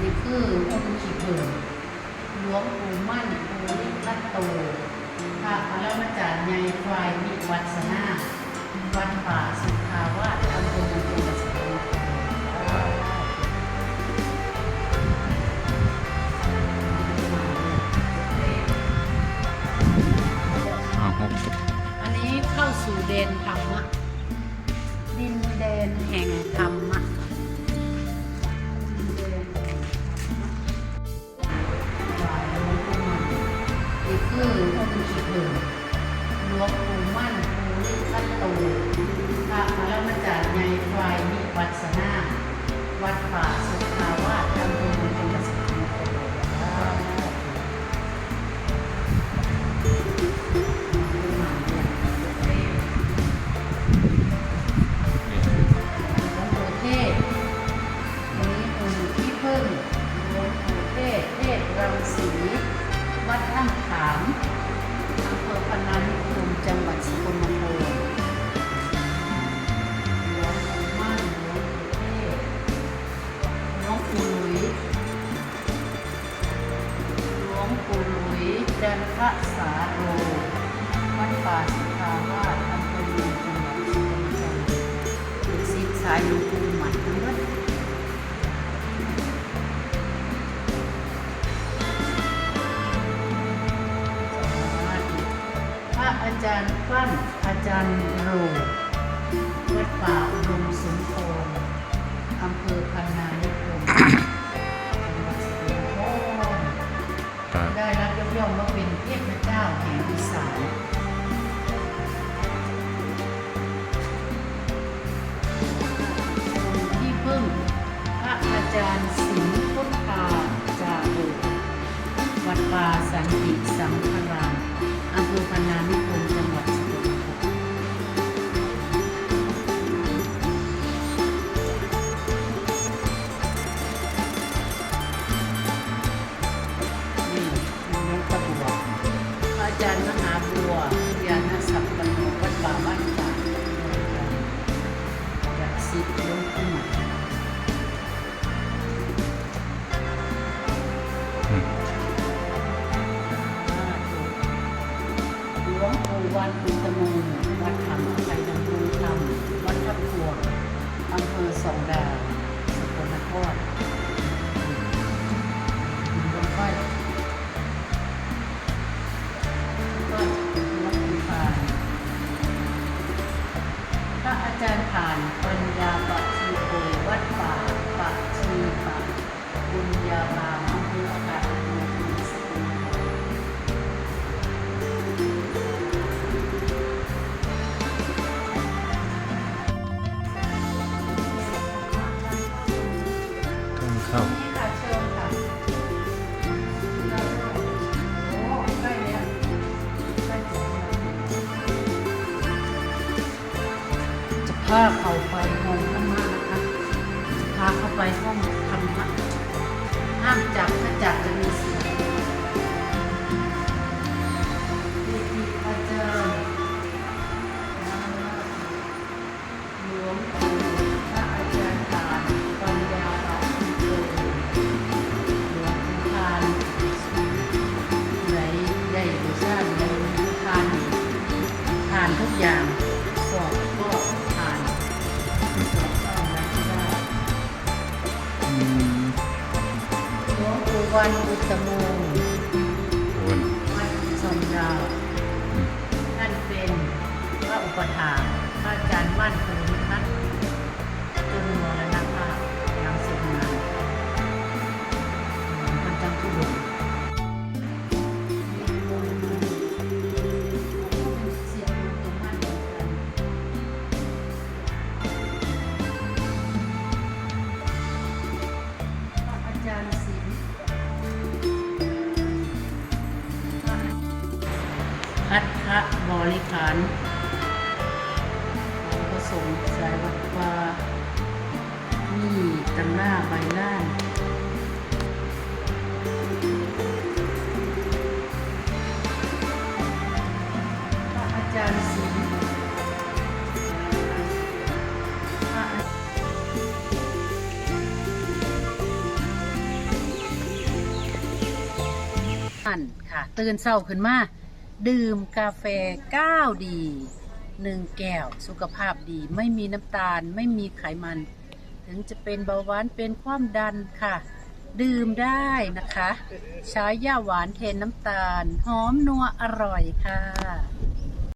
นี่คือองค์ขี่เผิงหลวงปู่มั่นภูริทัตโตพระพระมาจารย์ใหญ่ควายวิวัฒนาวัดป่าสุทธาวาสอำเภอเมืองจังหวัดสกลนครอ้าวหกอันนี้เข้าสู่เดนธรรมะดินแดนแห่งธรรม ตโตพระพระมาจารย์ใหญ่ควายวิวัฒนาวัดป่าสุทธาวาสอำเภอเมืองจังหวัดสกลนครหลวงปู่เทศวันนี้องค์ที่พึ่งหลวงปู่เทศเทศรังสีวัดถ้ำขามอำเภอพนานิคมจังหวัดสกลนคร จันทสาโรวัดป่าสุทาวาสอำเภอเมืองจังหวัดสกลนครคือสิสายหลวงปู่หม่ทั้งนั้นพระอาจารย์ฟั่นอาจารย์โรวัดป่า ว่าเป็นเทพเจ้าแห่งอีสานที่พึ่งพระอาจารย์สิงห์พุทธาจารุวัดป่าสันติสังฆ อาจารย์มหาบัวยานสัพพโนวัดป่าบ้านตาจากสิทธิ์ลวงขึ้นมาหลวงปู่วันอุตโม ต้องเข้านี่ค่ะเชิญค่ะโอ้ใกล้แล้วใกล้ถึงแล้วจะพาเข้าไปห้องธรรมะนะคะจะพาเข้าไปห้องธรรมะห้ามจับถ้าจับจะมีเสียงดีดีอาจารย์หลวงปู่ อย่างสอบก็ทานสอบเข้าแล้วก็ได้อืมหลวงปู่วันอุตโมงค์โอนวัดสมดาวอืมท่านเป็นพระอุปถาพระอาจารย์มั่นภูมิ พัทธบริขารของพระสงสายวัดวานี่ตำหน้าใบล้านพระอาจารย์ศิลป์พระอาอันค่ะ ตื่นเช้าขึ้นมา ดื่มกาแฟก้าวดีหนึ่งแก้ว สุขภาพดี ไม่มีน้ำตาล ไม่มีไขมัน ถึงจะเป็นเบาหวานเป็นความดันค่ะ ดื่มได้นะคะ ใช้ย่าหวานเทนน้ำตาล หอมนัวอร่อยค่ะ